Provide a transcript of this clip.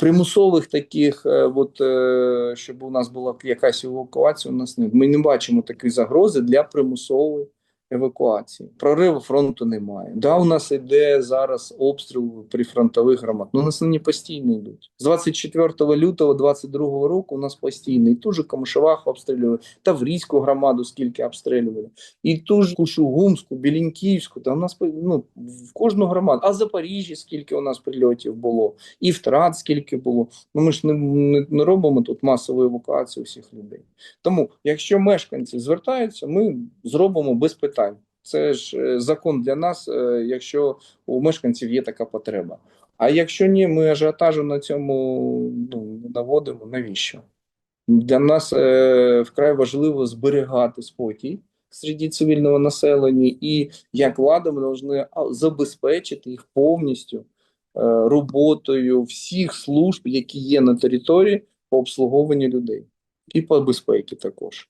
Примусових таких, е, от, е, щоб у нас була якась евакуація, у нас не ми не бачимо такої загрози для примусової евакуації. Прориву фронту немає. Да, у нас іде зараз обстріл прифронтових громад. Ну, у нас вони постійно йдуть. З 24 лютого 22 року у нас постійно. І ту же Камишевах обстрілювали, Таврійську громаду скільки обстрілювали, і ту ж Кушугумську, Білінківську. Та у нас ну, в кожну громаду. А Запоріжжі скільки у нас прильотів було, і втрат скільки було. Ну ми ж не, не, не робимо тут масову евакуацію всіх людей. Тому, якщо мешканці звертаються, ми зробимо без питань. Це ж е, закон для нас, е, якщо у мешканців є така потреба. А якщо ні, ми ажіотажу на цьому ну, наводимо. Навіщо? Для нас е, вкрай важливо зберігати спокій серед цивільного населення, і як влада ми повинні забезпечити їх повністю е, роботою всіх служб, які є на території по обслуговуванню людей, і по безпеці також.